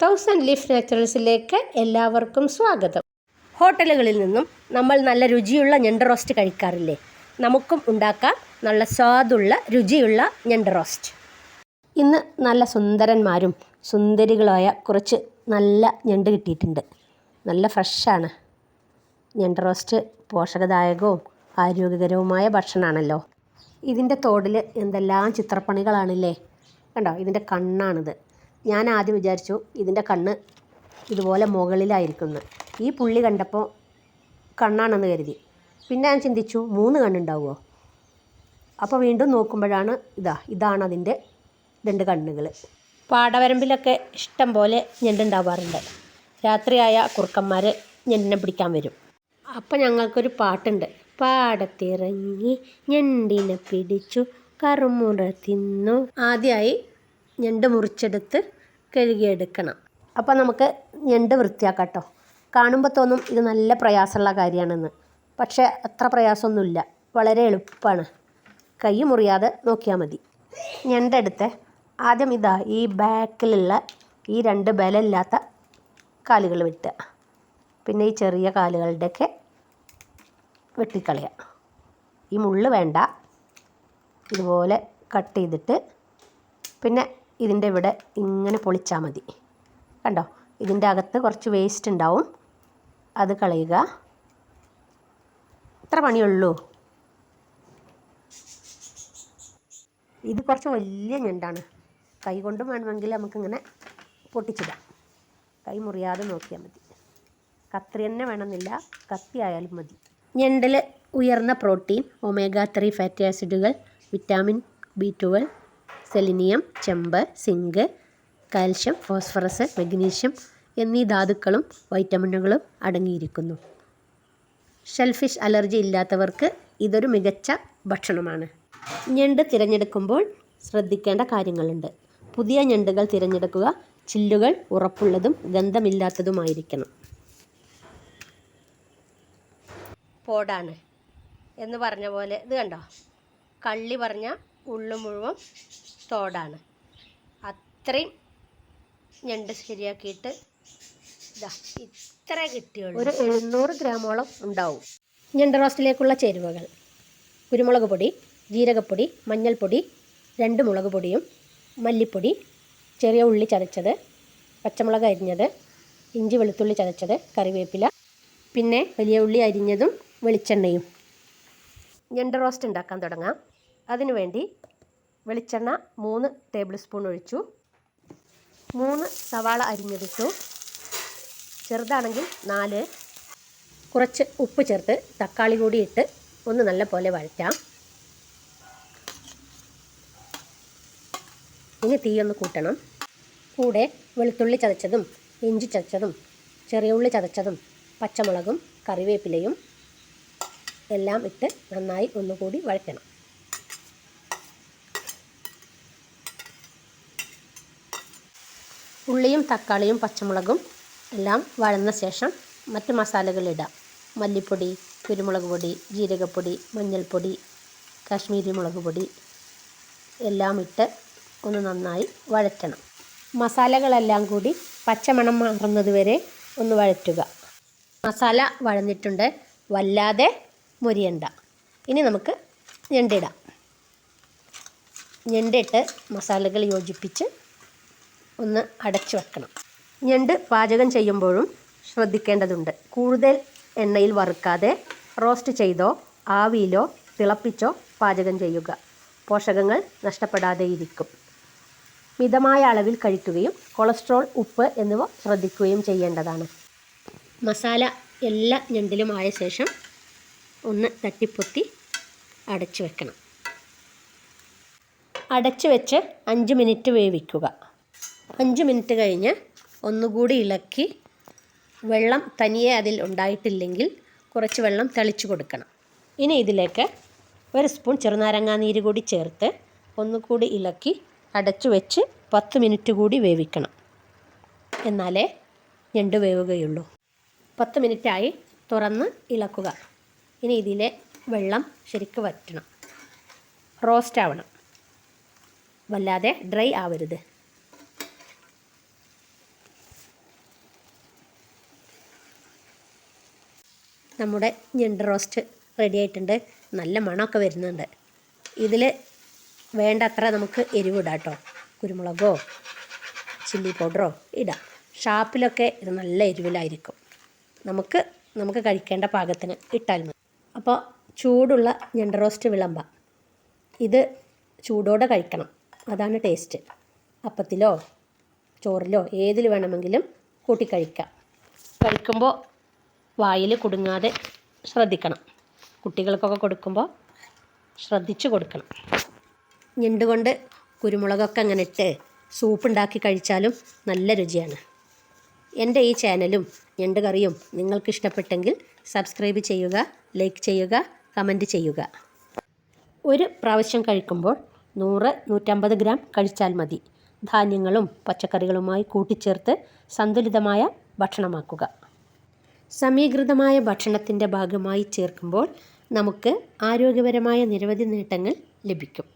Thousand leaf നാച്ചുറൽസിലേക്ക് എല്ലാവർക്കും സ്വാഗതം. ഹോട്ടലുകളിൽ നിന്നും നമ്മൾ നല്ല രുചിയുള്ള ഞണ്ട് റോസ്റ്റ് കഴിക്കാറില്ലേ? നമുക്കും ഉണ്ടാക്കാം. നല്ല സ്വാദുള്ള രുചിയുള്ള ഞണ്ട് റോസ്റ്റ്. ഇന്ന് നല്ല സുന്ദരന്മാരും സുന്ദരികളായ കുറച്ച് നല്ല ഞണ്ട് കിട്ടിയിട്ടുണ്ട്. നല്ല ഫ്രഷാണ്. ഞണ്ട് റോസ്റ്റ് പോഷകദായകവും ആരോഗ്യകരവുമായ ഭക്ഷണമാണല്ലോ ഇതിന്റെ തോടിൽ എന്തെല്ലാം ചിത്രപ്പണികളാണില്ലേ? കണ്ടോ? ഇതിന്റെ കണ്ണാണിത്. ഞാൻ ആദ്യം വിചാരിച്ചു ഇതിന്റെ കണ്ണ് ഇതുപോലെ മുകളിലായിരിക്കുമെന്ന്. ഈ പുള്ളി കണ്ടപ്പോൾ കണ്ണാണെന്ന് കരുതി. പിന്നെ ഞാൻ ചിന്തിച്ചു മൂന്ന് കണ്ണുണ്ടാവുമോ? അപ്പോൾ വീണ്ടും നോക്കുമ്പോഴാണ് ഇതാ ഇതാണ് അതിന്റെ രണ്ട് കണ്ണുകൾ. പാടവരമ്പിലൊക്കെ ഇഷ്ടം പോലെ ഞണ്ടുണ്ടാവാറുണ്ട്. രാത്രിയായ കുറുക്കന്മാർ ഞണ്ടിനെ പിടിക്കാൻ വരും. അപ്പം ഞങ്ങൾക്കൊരു പാട്ടുണ്ട്. പാടത്തിറങ്ങി ഞണ്ടിനെ പിടിച്ചു കറുമുറ തിന്നു. ആദ്യമായി ഞണ്ട് മുറിച്ചെടുത്ത് കഴുകിയെടുക്കണം. അപ്പോൾ നമുക്ക് ഞണ്ട് വൃത്തിയാക്കാം കേട്ടോ കാണുമ്പോൾ തോന്നും ഇത് നല്ല പ്രയാസമുള്ള കാര്യമാണെന്ന്. പക്ഷേ അത്ര പ്രയാസമൊന്നുമില്ല. വളരെ എളുപ്പമാണ്. കൈ മുറിയാതെ നോക്കിയാൽ മതി. ഞണ്ടെടുത്ത് ആദ്യം ഇതാ ഈ ബാക്കിലുള്ള ഈ രണ്ട് ബലമില്ലാത്ത കാലുകൾ വെട്ടുക. പിന്നെ ഈ ചെറിയ കാലുകളുടെയൊക്കെ വെട്ടിക്കളയുക. ഈ മുള്ള് വേണ്ട. ഇതുപോലെ കട്ട് ചെയ്തിട്ട് പിന്നെ ഇതിന്റെ ഇവിടെ ഇങ്ങനെ പൊളിച്ചാൽ മതി. കണ്ടോ? ഇതിന്റെ അകത്ത് കുറച്ച് വേസ്റ്റ് ഉണ്ടാവും. അത് കളയുക. ഇത്ര പണിയുള്ളൂ. ഇത് കുറച്ച് വലിയ ഞണ്ടാണ്. കൈ കൊണ്ടും വേണമെങ്കിൽ നമുക്കിങ്ങനെ പൊട്ടിച്ചിടാം. കൈ മുറിയാതെ നോക്കിയാൽ മതി. കത്രി തന്നെ വേണമെന്നില്ല. കത്തി ആയാലും മതി. ഞണ്ടിൽ ഉയർന്ന പ്രോട്ടീൻ ഒമേഗ ത്രീ ഫാറ്റി ആസിഡുകൾ വിറ്റാമിൻ ബി ട്വൽവ് സെലിനിയം ചെമ്പ് സിങ്ക് കാൽഷ്യം ഫോസ്ഫറസ് മഗ്നീഷ്യം എന്നീ ധാതുക്കളും വൈറ്റമിനുകളും അടങ്ങിയിരിക്കുന്നു. ഷെൽഫിഷ് അലർജി ഇല്ലാത്തവർക്ക് ഇതൊരു മികച്ച ഭക്ഷണമാണ്. ഞണ്ട് തിരഞ്ഞെടുക്കുമ്പോൾ ശ്രദ്ധിക്കേണ്ട കാര്യങ്ങളുണ്ട്. പുതിയ ഞണ്ടുകൾ തിരഞ്ഞെടുക്കുക ചില്ലുകൾ ഉറപ്പുള്ളതും ഗന്ധമില്ലാത്തതുമായിരിക്കണം. പോടാണ് എന്ന് പറഞ്ഞ പോലെ ഇത് കണ്ടോ? കള്ളി പറഞ്ഞ ഉള്ളു മുഴുവൻ തോടാണ്. അത്രയും ഞണ്ട് ശരിയാക്കിയിട്ട് ഇതാ ഇത്ര കിട്ടിയുള്ളൂ. ഒരു എഴുന്നൂറ് ഗ്രാമോളം ഉണ്ടാവും. ഞണ്ട് റോസ്റ്റിലേക്കുള്ള ചേരുവകൾ. കുരുമുളക് പൊടി ജീരകപ്പൊടി മഞ്ഞൾപ്പൊടി രണ്ട് മുളക് പൊടിയും മല്ലിപ്പൊടി ചെറിയ ഉള്ളി ചതച്ചത് പച്ചമുളക് അരിഞ്ഞത് ഇഞ്ചി വെളുത്തുള്ളി ചതച്ചത് കറിവേപ്പില പിന്നെ വലിയ ഉള്ളി അരിഞ്ഞതും വെളിച്ചെണ്ണയും. ഞണ്ട് റോസ്റ്റ് ഉണ്ടാക്കാൻ തുടങ്ങാം. അതിനുവേണ്ടി വെളിച്ചെണ്ണ മൂന്ന് ടേബിൾ സ്പൂൺ ഒഴിച്ചു. മൂന്ന് സവാള അരിഞ്ഞതിട്ടു. ചെറുതാണെങ്കിൽ നാല്. കുറച്ച് ഉപ്പ് ചേർത്ത് തക്കാളി കൂടി ഇട്ട് ഒന്ന് നല്ല പോലെ വഴറ്റാം. ഇനി തീയൊന്ന് കൂട്ടണം. കൂടെ വെളുത്തുള്ളി ചതച്ചതും ഇഞ്ചി ചതച്ചതും ചെറിയ ഉള്ളി ചതച്ചതും പച്ചമുളകും കറിവേപ്പിലയും എല്ലാം ഇട്ട് നന്നായി ഒന്നുകൂടി വഴറ്റണം. ഉള്ളിയും തക്കാളിയും പച്ചമുളകും എല്ലാം വഴന്ന ശേഷം മറ്റ് മസാലകളിടാം മല്ലിപ്പൊടി കുരുമുളക് പൊടി ജീരകപ്പൊടി മഞ്ഞൾപ്പൊടി കാശ്മീരി മുളക് പൊടി എല്ലാം ഇട്ട് ഒന്ന് നന്നായി വഴറ്റണം. മസാലകളെല്ലാം കൂടി പച്ചമണം മാറുന്നത് വരെ ഒന്ന് വഴറ്റുക. മസാല വഴഞ്ഞിട്ടുണ്ട് വല്ലാതെ മുരിയണ്ട. ഇനി നമുക്ക് ഞണ്ടിടാം. ഞണ്ടിട്ട് മസാലകൾ യോജിപ്പിച്ച് ഒന്ന് അടച്ചു വെക്കണം. ഞണ്ട് പാചകം ചെയ്യുമ്പോഴും ശ്രദ്ധിക്കേണ്ടതുണ്ട്. കൂടുതൽ എണ്ണയിൽ വറുക്കാതെ റോസ്റ്റ് ചെയ്തോ ആവിയിലോ തിളപ്പിച്ചോ പാചകം ചെയ്യുക. പോഷകങ്ങൾ നഷ്ടപ്പെടാതെ ഇരിക്കും മിതമായ അളവിൽ കഴിക്കുകയും കൊളസ്ട്രോൾ ഉപ്പ് എന്നിവ ശ്രദ്ധിക്കുകയും ചെയ്യേണ്ടതാണ്. മസാല എല്ലാ ഞണ്ടിലും ആയ ശേഷം ഒന്ന് തട്ടിപ്പൊത്തി അടച്ചു വെക്കണം. അടച്ചു വെച്ച് അഞ്ച് മിനിറ്റ് വേവിക്കുക. അഞ്ച് മിനിറ്റ് കഴിഞ്ഞ് ഒന്നുകൂടി ഇളക്കി വെള്ളം തനിയെ അതിൽ ഉണ്ടായിട്ടില്ലെങ്കിൽ കുറച്ച് വെള്ളം തെളിച്ചു കൊടുക്കണം. ഇനി ഇതിലേക്ക് ഒരു സ്പൂൺ ചെറുനാരങ്ങാ നീര് കൂടി ചേർത്ത് ഒന്നുകൂടി ഇളക്കി അടച്ചു വെച്ച് പത്ത് മിനിറ്റ് കൂടി വേവിക്കണം. എന്നാലേ ഞണ്ട് വേവുകയുള്ളൂ. പത്ത് മിനിറ്റായി തുറന്ന് ഇളക്കുക. ഇനി ഇതിലെ വെള്ളം ശരിക്ക് വറ്റണം. റോസ്റ്റ് ആവണം. വല്ലാതെ ഡ്രൈ ആവരുത്. നമ്മുടെ ഞണ്ട് റോസ്റ്റ് റെഡി ആയിട്ടുണ്ട്. നല്ല മണമൊക്കെ വരുന്നുണ്ട്. ഇതിൽ വേണ്ടത്ര നമുക്ക് എരിവിടാം കേട്ടോ കുരുമുളകോ ചില്ലി പൗഡറോ ഇടാം. ഷാപ്പിലൊക്കെ ഇത് നല്ല എരിവിലായിരിക്കും. നമുക്ക് നമുക്ക് കഴിക്കേണ്ട പാകത്തിന് ഇട്ടാൽ മതി. അപ്പോൾ ചൂടുള്ള ഞണ്ട് റോസ്റ്റ് വിളമ്പ. ഇത് ചൂടോടെ കഴിക്കണം. അതാണ് ടേസ്റ്റ് അപ്പത്തിലോ ചോറിലോ ഏതിൽ വേണമെങ്കിലും കൂട്ടി കഴിക്കാം. കഴിക്കുമ്പോൾ വായിൽ കുടുങ്ങാതെ ശ്രദ്ധിക്കണം. കുട്ടികൾക്കൊക്കെ കൊടുക്കുമ്പോൾ ശ്രദ്ധിച്ച് കൊടുക്കണം. ഞണ്ടുകൊണ്ട് കുരുമുളകൊക്കെ അങ്ങനെ ഇട്ട് സൂപ്പ് ഉണ്ടാക്കി കഴിച്ചാലും നല്ല രുചിയാണ്. എന്റെ ഈ ചാനലും ഞണ്ട് കറിയും നിങ്ങൾക്ക് ഇഷ്ടപ്പെട്ടെങ്കിൽ സബ്സ്ക്രൈബ് ചെയ്യുക ലൈക്ക് ചെയ്യുക കമന്റ് ചെയ്യുക. ഒരു പ്രാവശ്യം കഴിക്കുമ്പോൾ നൂറ് നൂറ്റമ്പത് ഗ്രാം കഴിച്ചാൽ മതി. ധാന്യങ്ങളും പച്ചക്കറികളുമായി കൂട്ടിച്ചേർത്ത് സന്തുലിതമായ ഭക്ഷണമാക്കുക. സമീകൃതമായ ഭക്ഷണത്തിന്റെ ഭാഗമായി ചേർക്കുമ്പോൾ നമുക്ക് ആരോഗ്യപരമായ നിരവധി നേട്ടങ്ങൾ ലഭിക്കും.